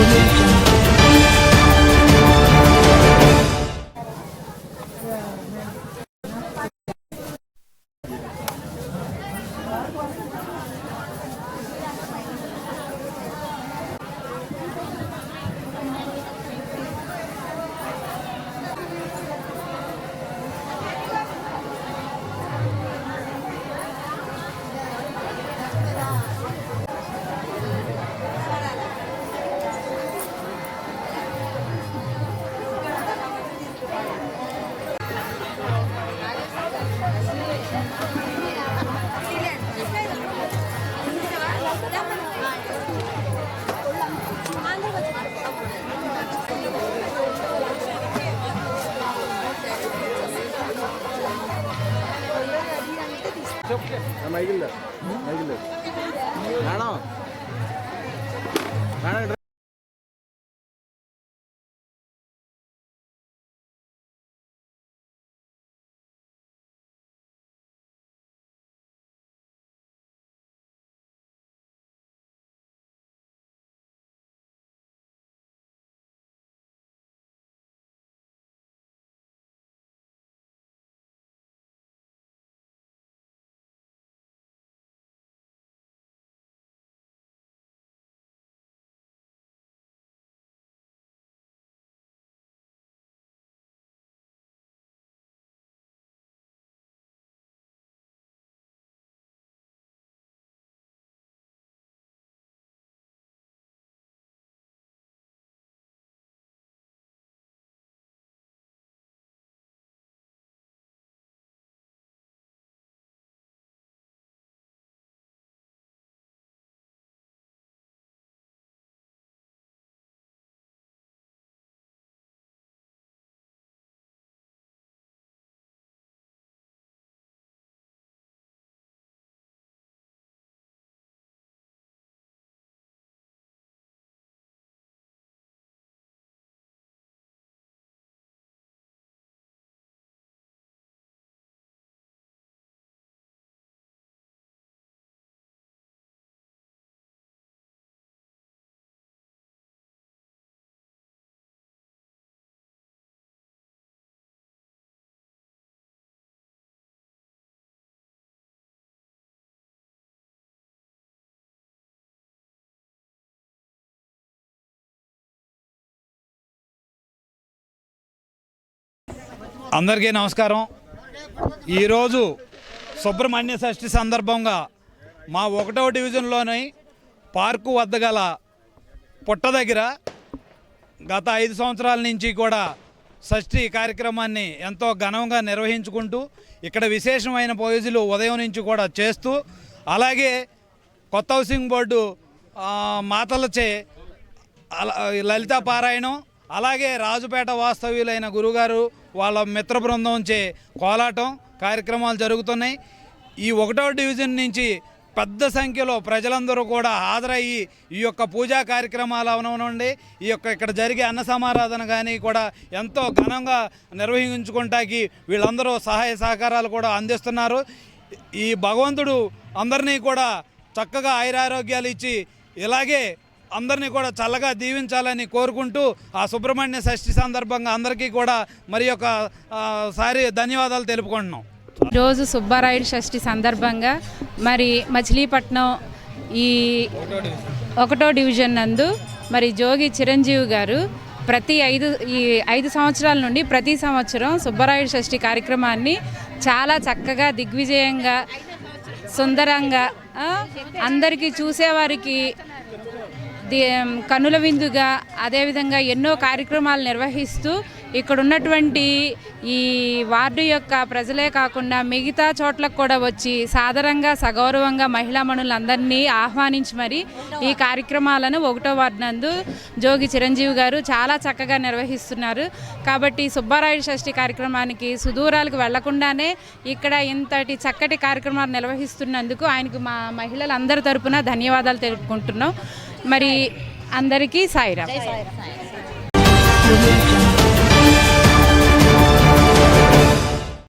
information. മൈക്കില്ല മൈക്കില്ല ആണോ ആണോ అందరికీ నమస్కారం. ఈరోజు సుబ్రహ్మణ్య షష్ఠి సందర్భంగా మా ఒకటవ డివిజన్లోని పార్కు వద్ద గల పుట్ట దగ్గర గత ఐదు సంవత్సరాల నుంచి కూడా షష్ఠి కార్యక్రమాన్ని ఎంతో ఘనంగా నిర్వహించుకుంటూ ఇక్కడ విశేషమైన పూజలు ఉదయం నుంచి కూడా చేస్తూ అలాగే కొత్త హౌసింగ్ బోర్డు మాతలచే అలా లలితా పారాయణం అలాగే రాజుపేట వాస్తవ్యులైన గురుగారు వాళ్ళ మిత్ర బృందంచే కోలాటం కార్యక్రమాలు జరుగుతున్నాయి. ఈ ఒకటో డివిజన్ నుంచి పెద్ద సంఖ్యలో ప్రజలందరూ కూడా హాజరయ్యి ఈ యొక్క పూజా కార్యక్రమాలు అవనవనండి ఈ యొక్క ఇక్కడ జరిగే అన్న సమారాధన కానీ కూడా ఎంతో ఘనంగా నిర్వహించుకుంటాకి వీళ్ళందరూ సహాయ సహకారాలు కూడా అందిస్తున్నారు. ఈ భగవంతుడు అందరినీ కూడా చక్కగా ఆయురారోగ్యాలు ఇచ్చి ఇలాగే అందరినీ కూడా చల్లగా దీవించాలని కోరుకుంటూ ఆ సుబ్రహ్మణ్య షష్ఠి సందర్భంగా అందరికీ కూడా మరి యొక్క సారి ధన్యవాదాలు తెలుపుకుంటున్నాం. ఈరోజు సుబ్బారాయుడు షష్ఠి సందర్భంగా మరి మచిలీపట్నం ఈ ఒకటో డివిజన్ నందు మరి జోగి చిరంజీవి గారు ప్రతి ఐదు ఈ ఐదు సంవత్సరాల నుండి ప్రతి సంవత్సరం సుబ్బరాయుడు షష్ఠి కార్యక్రమాన్ని చాలా చక్కగా దిగ్విజయంగా సుందరంగా అందరికీ చూసేవారికి కనుల విందుగా అదేవిధంగా ఎన్నో కార్యక్రమాలు నిర్వహిస్తూ ఇక్కడ ఉన్నటువంటి ఈ వార్డు యొక్క ప్రజలే కాకుండా మిగతా చోట్లకు కూడా వచ్చి సాధారణంగా సగౌరవంగా మహిళా మనులందరినీ ఆహ్వానించి మరి ఈ కార్యక్రమాలను ఒకటో వార్డు నందు జోగి చిరంజీవి గారు చాలా చక్కగా నిర్వహిస్తున్నారు. కాబట్టి సుబ్బారాయుడు షష్ఠి కార్యక్రమానికి సుదూరాలకు వెళ్ళకుండానే ఇక్కడ ఇంతటి చక్కటి కార్యక్రమాలు నిర్వహిస్తున్నందుకు ఆయనకు మా మహిళలందరి తరపున ధన్యవాదాలు తెలుపుకుంటున్నాం. మరి అందరికీ సాయిరా